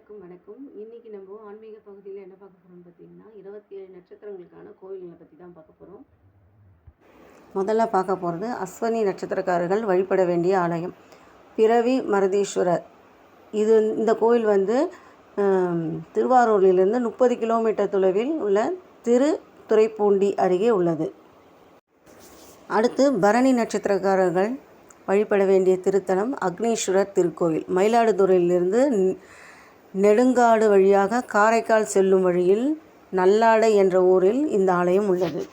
எல்லாருக்கும் வணக்கம். இன்னைக்கு நம்ம ஆன்மீக பகுதியில் என்ன பார்க்க போகிறோம்னு பார்த்தீங்கன்னா இருபத்தி ஏழு நட்சத்திரங்களுக்கான கோயில்களை பற்றி தான் பார்க்க போகிறோம் முதல்ல பார்க்க போகிறது அஸ்வனி நட்சத்திரக்காரர்கள் வழிபட வேண்டிய ஆலயம். பிறவி மருதீஸ்வரர். இது இந்த கோயில் வந்து திருவாரூரிலிருந்து முப்பது கிலோமீட்டர் தொலைவில் உள்ள திரு துறைப்பூண்டி அருகே உள்ளது. அடுத்து பரணி நட்சத்திரக்காரர்கள் வழிபட வேண்டிய திருத்தலம் அக்னீஸ்வரர் திருக்கோவில். மயிலாடுதுறையிலிருந்து நெடுங்காடு வழியாக காரைக்கால் செல்லும் வழியில் நல்லாடை என்ற ஊரில் இந்த ஆலயம் உள்ளது.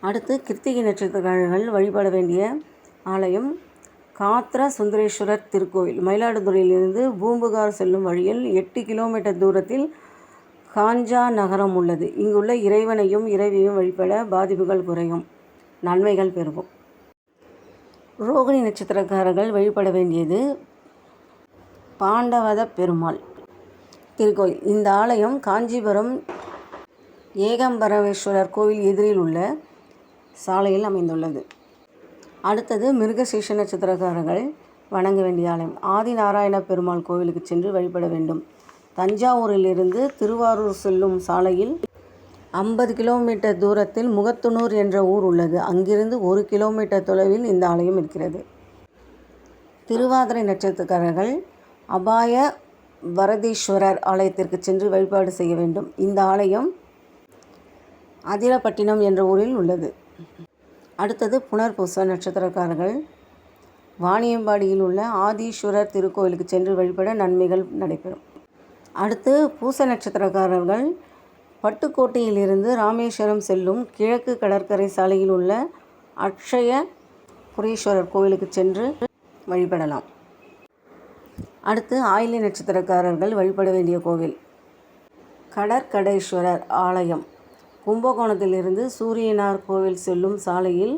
அடுத்து கிருத்திகை நட்சத்திரக்காரர்கள் வழிபட வேண்டிய ஆலயம் காத்ர சுந்தரேஸ்வரர் திருக்கோவில். மயிலாடுதுறையிலிருந்து பூம்புகார் செல்லும் வழியில் எட்டு கிலோமீட்டர் தூரத்தில் காஞ்சா நகரம் உள்ளது. இங்குள்ள இறைவனையும் இறைவியும் வழிபட பாதிப்புகள் குறையும். நன்மைகள் பெருகும். ரோகிணி நட்சத்திரக்காரர்கள் வழிபட வேண்டியது பாண்டவத பெருமாள். திருக்கோயில். இந்த ஆலயம் காஞ்சிபுரம் ஏகம்பரமேஸ்வரர் கோவில் எதிரில் உள்ள சாலையில் அமைந்துள்ளது. அடுத்தது மிருகசீஷ நட்சத்திரக்காரர்கள் வணங்க வேண்டிய ஆலயம். ஆதிநாராயண பெருமாள் கோவிலுக்கு சென்று வழிபட வேண்டும். தஞ்சாவூரிலிருந்து திருவாரூர் செல்லும் சாலையில் ஐம்பது கிலோமீட்டர் தூரத்தில் முகத்துனூர் என்ற ஊர் உள்ளது. அங்கிருந்து ஒரு கிலோமீட்டர் தொலைவில் இந்த ஆலயம் இருக்கிறது. திருவாதிரை நட்சத்திரக்காரர்கள் அபாய வரதீஸ்வரர் ஆலயத்திற்கு சென்று வழிபாடு செய்ய வேண்டும். இந்த ஆலயம் அதிரப்பட்டினம் என்ற ஊரில் உள்ளது. அடுத்தது புனர்பூச நட்சத்திரக்காரர்கள். வாணியம்பாடியில் உள்ள ஆதீஸ்வரர் திருக்கோயிலுக்கு சென்று வழிபட நன்மைகள் நடைபெறும். அடுத்து பூச நட்சத்திரக்காரர்கள். பட்டுக்கோட்டையிலிருந்து ராமேஸ்வரம் செல்லும் கிழக்கு கடற்கரை சாலையில் உள்ள அக்ஷய புரீஸ்வரர் கோயிலுக்கு சென்று வழிபடலாம். அடுத்து ஆயிலை நட்சத்திரக்காரர்கள் வழிபட வேண்டிய கோவில். கடற்கடேஸ்வரர் ஆலயம். கும்பகோணத்திலிருந்து சூரியனார் கோவில் செல்லும் சாலையில்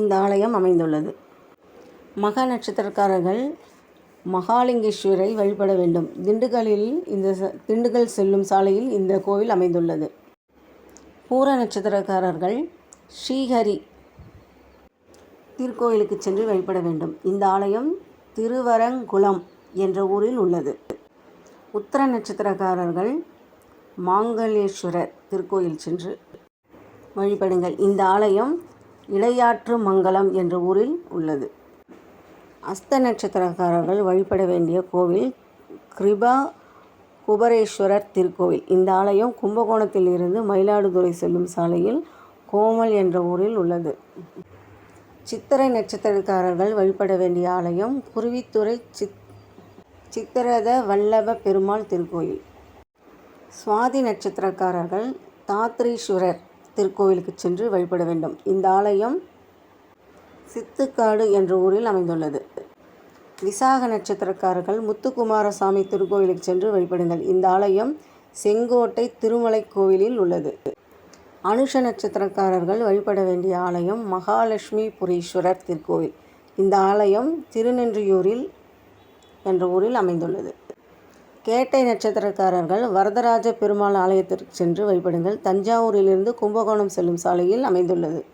இந்த ஆலயம் அமைந்துள்ளது. மக நட்சத்திரக்காரர்கள் மகாலிங்கேஸ்வரை வழிபட வேண்டும். திண்டுக்கலில் இந்த திண்டுக்கல் செல்லும் சாலையில் இந்த கோவில் அமைந்துள்ளது. பூர நட்சத்திரக்காரர்கள் ஸ்ரீஹரி திருக்கோயிலுக்கு சென்று வழிபட வேண்டும். இந்த ஆலயம் திருவரங்குளம் என்ற ஊரில் உள்ளது. உத்தர நட்சத்திரக்காரர்கள் மாங்கலேஸ்வரர் திருக்கோயில் சென்று வழிபடுங்கள். இந்த ஆலயம் இளையாற்று மங்கலம் என்ற ஊரில் உள்ளது. அஸ்த நட்சத்திரக்காரர்கள் வழிபட வேண்டிய கோவில் கிருபா குபரேஸ்வரர் திருக்கோவில். இந்த ஆலயம் கும்பகோணத்தில் இருந்து மயிலாடுதுறை செல்லும் சாலையில் கோமல் என்ற ஊரில் உள்ளது. சித்திரை நட்சத்திரக்காரர்கள் வழிபட வேண்டிய ஆலயம் குருவித்துறை சித் சித்திரத வல்லப பெருமாள் திருக்கோயில். சுவாதி நட்சத்திரக்காரர்கள் தாத்ரீஸ்வரர் திருக்கோவிலுக்கு சென்று வழிபட வேண்டும். இந்த ஆலயம் சித்துக்காடு என்ற ஊரில் அமைந்துள்ளது. விசாக நட்சத்திரக்காரர்கள் முத்துக்குமாரசாமி திருக்கோவிலுக்கு சென்று வழிபடுங்கள். இந்த ஆலயம் செங்கோட்டை திருமலை கோவிலில் உள்ளது. அனுஷ நட்சத்திரக்காரர்கள் வழிபட வேண்டிய ஆலயம் மகாலட்சுமி புரீஸ்வரர் திருக்கோவில். இந்த ஆலயம் திருநென்றியூரில் என்ற ஊரில் அமைந்துள்ளது. கேட்டை நட்சத்திரக்காரர்கள் வரதராஜ பெருமாள் ஆலயத்திற்கு சென்று வழிபடுங்கள். தஞ்சாவூரிலிருந்து கும்பகோணம் செல்லும் சாலையில் அமைந்துள்ளது.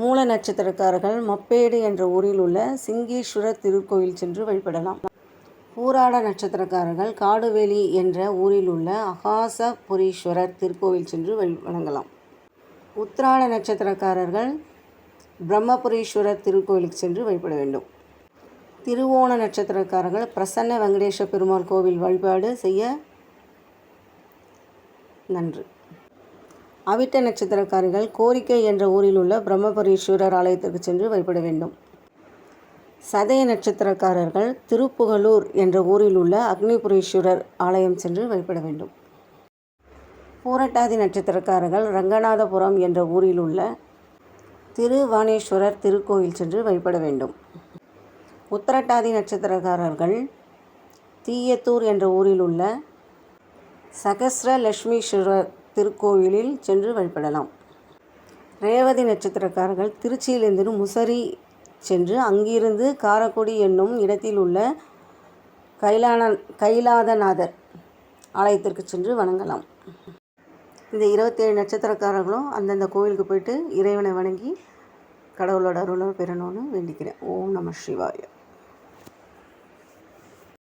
மூல நட்சத்திரக்காரர்கள் மப்பேடு என்ற ஊரில் உள்ள சிங்கீஸ்வரர் திருக்கோயில் சென்று வழிபடலாம். பூராட நட்சத்திரக்காரர்கள் காடுவேலி என்ற ஊரில் உள்ள அகாசபுரீஸ்வரர் திருக்கோவில் சென்று வழி வணங்கலாம் உத்திராட நட்சத்திரக்காரர்கள் பிரம்மபுரீஸ்வரர் திருக்கோவிலுக்கு சென்று வழிபட வேண்டும். திருவோண நட்சத்திரக்காரர்கள் பிரசன்ன வெங்கடேஷ பெருமாள் கோவில் வழிபாடு செய்ய நன்று. அவிட்ட நட்சத்திரக்காரர்கள் கோரிக்கை என்ற ஊரில் உள்ள பிரம்மபுரீஸ்வரர் ஆலயத்திற்கு சென்று வழிபட வேண்டும். சதய நட்சத்திரக்காரர்கள் திருப்புகலூர் என்ற ஊரில் உள்ள அக்னிபுரீஸ்வரர் ஆலயம் சென்று வழிபட வேண்டும். பூரட்டாதி நட்சத்திரக்காரர்கள் ரங்கநாதபுரம் என்ற ஊரில் உள்ள திருவாணேஸ்வரர் திருக்கோயில் சென்று வழிபட வேண்டும். உத்தரட்டாதி நட்சத்திரக்காரர்கள் தீயத்தூர் என்ற ஊரில் உள்ள சகஸ்ர லட்சுமீஸ்வரர் திருக்கோயிலில் சென்று வழிபடலாம். ரேவதி நட்சத்திரக்காரர்கள் திருச்சியிலிருந்து முசரி சென்று அங்கிருந்து காரக்குடி என்னும் இடத்தில் உள்ள கைலான கைலாதநாதர் ஆலயத்திற்கு சென்று வணங்கலாம். இந்த இருபத்தேழு நட்சத்திரக்காரர்களும் அந்தந்த கோவிலுக்கு போயிட்டு இறைவனை வணங்கி கடவுளோட அருளை பெறணும்னு வேண்டிக்கிறேன். ஓம் நம சிவாயா.